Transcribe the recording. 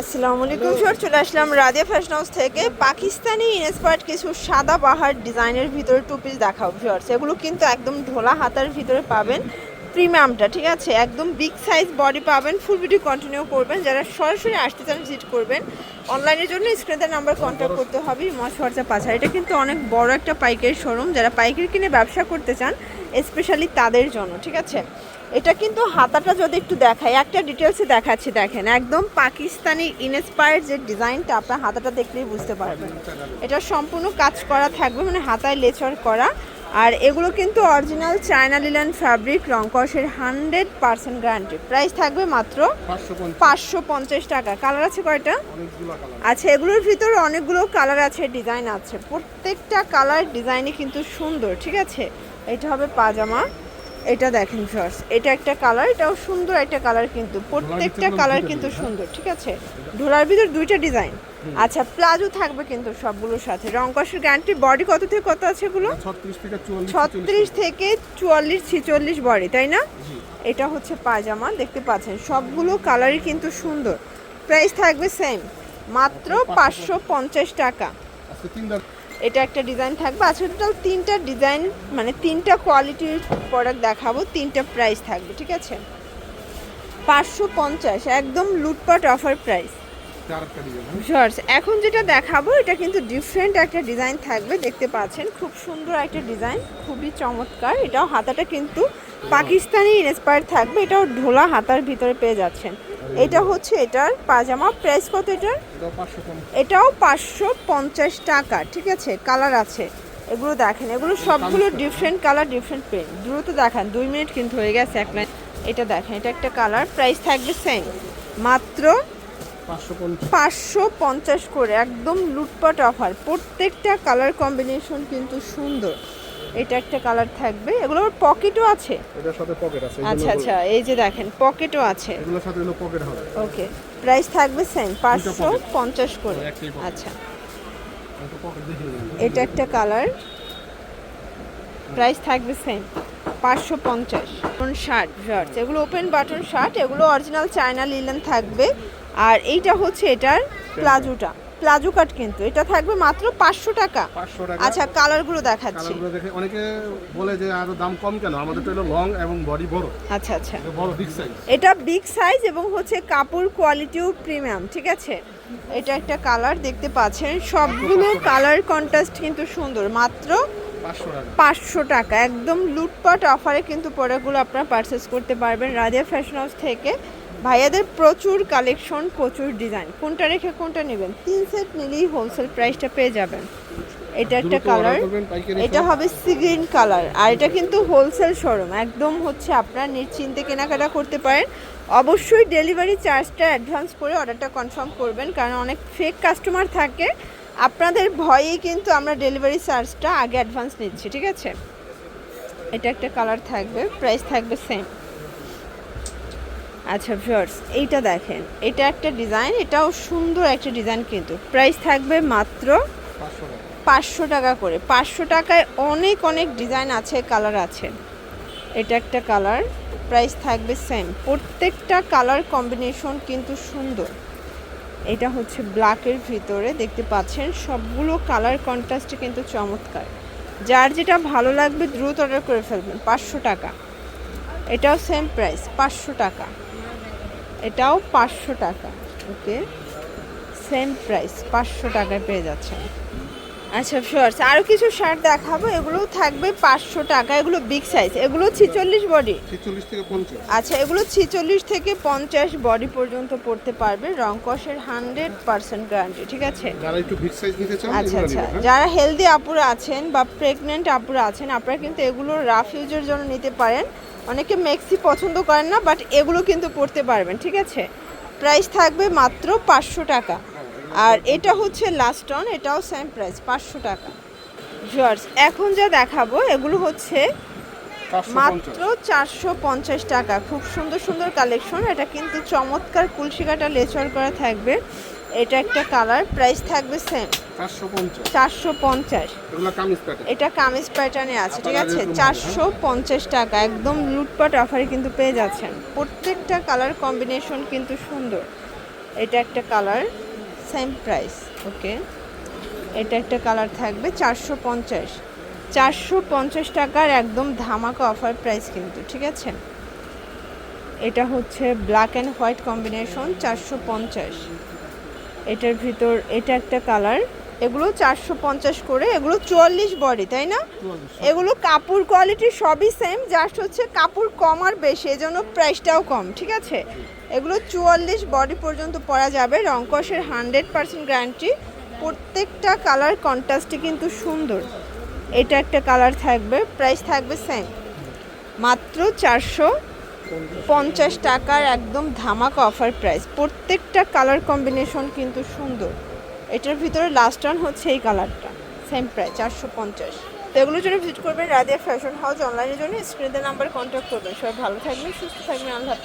আসসালামু আলাইকুম স্যার চলে আসলাম রাদিয়া ফ্যাশন হাউস থেকে। পাকিস্তানি ইনস্পায়ার্ড কিছু সাদা পাহাড় ডিজাইনের ভিতরে টু পিস দেখাবো ভিউয়ার্স এগুলো কিন্তু একদম ঢোলা হাতার ভিতরে পাবেন। প্রিমিয়ামটা ঠিক আছে? একদম বিগ সাইজ বডি পাবেন। ফুল ভিডিও কন্টিনিউ করবেন। যারা সরাসরি আসতে চান ভিজিট করবেন। অনলাইনের জন্য স্ক্রিনের নাম্বার কন্ট্যাক্ট করতে হবে। মশ হোয়াটসঅ্যাপ আছে। এটা কিন্তু অনেক বড় একটা পাইকারি শোরুম যারা পাইকারি কিনে ব্যবসা করতে চান স্পেশালি তাদের জন্য, ঠিক আছে? এটা কিন্তু হাতাটা যদি একটু দেখাই একটা ডিটেলসে দেখাচ্ছি দেখেন। একদম পাকিস্তানি ইনস্পায়ার্ড যে ডিজাইনটা আপনার হাতাটা দেখলেই বুঝতে পারবেন। এটা সম্পূর্ণ কাজ করা থাকবে মানে হাতায় লেচর করা। আর এগুলো কিন্তু অরিজিনাল চায়না লিলান ফ্যাব্রিক রংকসের হান্ড্রেড পার্সেন্ট গ্যারান্টি প্রাইস থাকবে মাত্র পাঁচশো পঞ্চাশ। টাকা। কালার আছে কয়টা? আচ্ছা এগুলোর ভিতরে অনেকগুলো কালার আছে ডিজাইন আছে। প্রত্যেকটা কালার ডিজাইনই কিন্তু সুন্দর ঠিক আছে? এটা হবে পাজামা। এটা দেখেন ফার্স্ট এটা একটা কালার এটাও সুন্দর একটা কালার কিন্তু প্রত্যেকটা কালার কিন্তু সুন্দর ঠিক আছে? ঢোলার ভিতর দুইটা ডিজাইন আচ্ছা প্লাজো থাকবে কিন্তু সবগুলোর সাথে। রংকসের গ্যারান্টি বডি কত থেকে কত আছে এগুলো? ছত্রিশ থেকে চুয়াল্লিশ ছিচল্লিশ। বডি তাই না? এটা হচ্ছে পায়জামা দেখতে পাচ্ছেন সবগুলো কালারই কিন্তু সুন্দর। প্রাইস থাকবে সেম মাত্র পাঁচশো পঞ্চাশ টাকা। এটা একটা ডিজাইন থাকবে। আজকে টোটাল তিনটা ডিজাইন মানে তিনটা কোয়ালিটির প্রোডাক্ট দেখাবো তিনটা প্রাইস থাকবে ঠিক আছে? পাঁচশো পঞ্চাশ একদম লুটপাট অফার প্রাইস শর্টস এখন যেটা দেখাবো এটা কিন্তু ডিফারেন্ট একটা ডিজাইন থাকবে দেখতে পাচ্ছেন। খুব সুন্দর একটা ডিজাইন খুবই চমৎকার। এটাও হাতাটা কিন্তু পাকিস্তানি ইন্সপায়ার থাকবে এটাও ঢোলা হাতার ভিতরে পেয়ে যাচ্ছেন। এটা হচ্ছে এটার পাজামা। প্রাইস কত এটার? এটাও পাঁচশো পঞ্চাশ। টাকা ঠিক আছে? কালার আছে। এগুলো দেখেন এগুলো সবগুলো ডিফারেন্ট কালার ডিফারেন্ট পেন দ্রুত দেখান দুই মিনিট কিন্তু হয়ে গেছে এক লাইন। এটা দেখেন এটা একটা কালার প্রাইস থাকবে সেম মাত্র পাঁচশো পঞ্চাশ। করে একদম লুটপাট অফার প্রত্যেকটা কালার কম্বিনেশন কিন্তু সুন্দর। এটা একটা কালার থাকবে। এগুলোর পকেটও আছে। এটার সাথে পকেট আছে আচ্ছা আচ্ছা এই যে দেখেন পকেটও আছে। এগুলোর সাথে হলো পকেট হবে। ওকে প্রাইস থাকবে সেম পাঁচশো পঞ্চাশ করে। আচ্ছা। এটা একটা কালার। প্রাইস থাকবে সেম পাঁচশো পঞ্চাশ। শার্ট শার্ট এগুলো ওপেন বাটন শার্ট এগুলো অরিজিনাল চায়না লিলেন থাকবে। আর এইটা হচ্ছে এটার প্লাজোটা। প্লাজো কাট কিন্তু। এটা থাকবে মাত্র পাঁচশো টাকা। পাঁচশো টাকা। আচ্ছা কালারগুলো দেখাচ্ছি। কালারগুলো দেখে অনেকে বলে যে আরও দাম কম কেন? আমাদের তো লং এবং বডি বড়। আচ্ছা আচ্ছা। এটা বড় বিগ সাইজ এটা বিগ সাইজ এবং হচ্ছে কাপড় কোয়ালিটিও প্রিমিয়াম ঠিক আছে? এটা একটা কালার দেখতে পাচ্ছেন। সবগুলো কালার কন্ট্রাস্ট কিন্তু সুন্দর। মাত্র পাঁচশো টাকা। পাঁচশো টাকা। একদম লুটপাট অফারে কিন্তু প্রোডাক্টগুলো আপনারা পারচেস করতে পারবেন। রাজিয়া ফ্যাশন হাউস থেকে ভাইয়াদের প্রচুর কালেকশন প্রচুর ডিজাইন। কোনটা রেখে কোনটা নেবেন? তিন সেট নিলেই হোলসেল প্রাইসটা পেয়ে যাবেন। এটা একটা কালার এটা হবে সি গ্রিন কালার আর এটা কিন্তু হোলসেল শোরুম একদম হচ্ছে আপনারা নিশ্চিন্তে কেনাকাটা করতে পারেন। অবশ্যই ডেলিভারি চার্জটা অ্যাডভান্স করে অর্ডারটা কনফার্ম করবেন কারণ অনেক ফেক কাস্টমার থাকে। আপনাদের ভয়েই কিন্তু আমরা ডেলিভারি চার্জটা আগে অ্যাডভান্স নিচ্ছি ঠিক আছে? এটা একটা কালার থাকবে প্রাইস থাকবে সেম আচ্ছা ভিউয়ার্স এইটা দেখেন। এটা একটা ডিজাইন এটাও সুন্দর একটা ডিজাইন কিন্তু। প্রাইস থাকবে মাত্র পাঁচশো টাকা করে। পাঁচশো টাকায় অনেক অনেক ডিজাইন আছে কালার আছে। এটা একটা কালার প্রাইস থাকবে সেম প্রত্যেকটা কালার কম্বিনেশন কিন্তু সুন্দর। এটা হচ্ছে ব্ল্যাকের ভিতরে, দেখতে পাচ্ছেন, সবগুলো কালার কন্ট্রাস্টে কিন্তু চমৎকার। যার যেটা ভালো লাগবে, দ্রুত অর্ডার করে ফেলবেন, পাঁচশো টাকা। এটাও সেম প্রাইস পাঁচশো টাকা। এটাও পাঁচশো টাকা। ওকে সেম প্রাইস পাঁচশো টাকায় পেয়ে যাচ্ছেন। আচ্ছা শর্টস আরও কিছু শার্ট দেখাবো। এগুলোও থাকবে পাঁচশো টাকা। এগুলো বিগ সাইজ এগুলো ছিচল্লিশ বডি ছেচল্লিশ থেকে পঞ্চাশ। আচ্ছা এগুলো ছিচল্লিশ থেকে পঞ্চাশ বডি পর্যন্ত পড়তে পারবে। রংকসের হান্ড্রেড পার্সেন্ট গ্যারান্টি ঠিক আছে? যারা একটু বিগ সাইজ নিতে চান আচ্ছা আচ্ছা। হ্যাঁ? যারা হেলদি আপুরা আছেন বা প্রেগনেন্ট আপুরা আছেন আপনারা কিন্তু এগুলো রাফ ইউজের জন্য নিতে পারেন। অনেকে মেক্সি পছন্দ করেন না বাট এগুলো কিন্তু পড়তে পারবেন ঠিক আছে? প্রাইস থাকবে মাত্র পাঁচশো টাকা। আর এটা হচ্ছে লাস্ট অন এটাও সেম প্রাইস পাঁচশো টাকা। জর্জ এখন যা দেখাবো এগুলো হচ্ছে মাত্র চারশো পঞ্চাশ টাকা। খুব সুন্দর সুন্দর কালেকশন এটা কিন্তু চমৎকার কুলশিকাটা লেচর করা থাকবে। এটা একটা কালার প্রাইস থাকবে সেম চারশো পঞ্চাশ। এটা কামিজ প্যাটার্নে আছে ঠিক আছে? চারশো পঞ্চাশ টাকা একদম লুটপাট অফারে কিন্তু পেয়ে যাচ্ছেন। প্রত্যেকটা কালার কম্বিনেশন কিন্তু সুন্দর। এটা একটা কালার সেম প্রাইস ওকে এটা একটা কালার থাকবে চারশো পঞ্চাশ। চারশো পঞ্চাশ টাকার একদম ধামাকা অফার প্রাইস কিন্তু ঠিক আছে? এটা হচ্ছে ব্ল্যাক অ্যান্ড হোয়াইট কম্বিনেশন চারশো পঞ্চাশ। এটার ভিতর এটা একটা কালার এগুলো চারশো পঞ্চাশ করে এগুলো চুয়াল্লিশ বডি তাই না? এগুলো কাপড় কোয়ালিটি সবই সেম জাস্ট হচ্ছে কাপড় কম আর বেশি এজন্য প্রাইসটাও কম ঠিক আছে? এগুলো চুয়াল্লিশ বডি পর্যন্ত পরা যাবে রংকসের হান্ড্রেড পার্সেন্ট গ্যারান্টি প্রত্যেকটা কালার কন্ট্রাস্টে কিন্তু সুন্দর। এটা একটা কালার থাকবে প্রাইস থাকবে সেম মাত্র চারশো পঞ্চাশ টাকার একদম ধামাকা অফার প্রাইস প্রত্যেকটা কালার কম্বিনেশন কিন্তু সুন্দর। এটার ভিতরে লাস্ট রান হচ্ছে এই কালারটা সেম প্রায় চারশো পঞ্চাশ। তো এগুলোর জন্য ভিজিট করবেন রাদিয়া ফ্যাশন হাউস অনলাইনের জন্য। স্ক্রিনের নাম্বার কন্ট্যাক্ট করবেন। সবাই ভালো থাকবেন, সুস্থ থাকবেন, আল্লাহ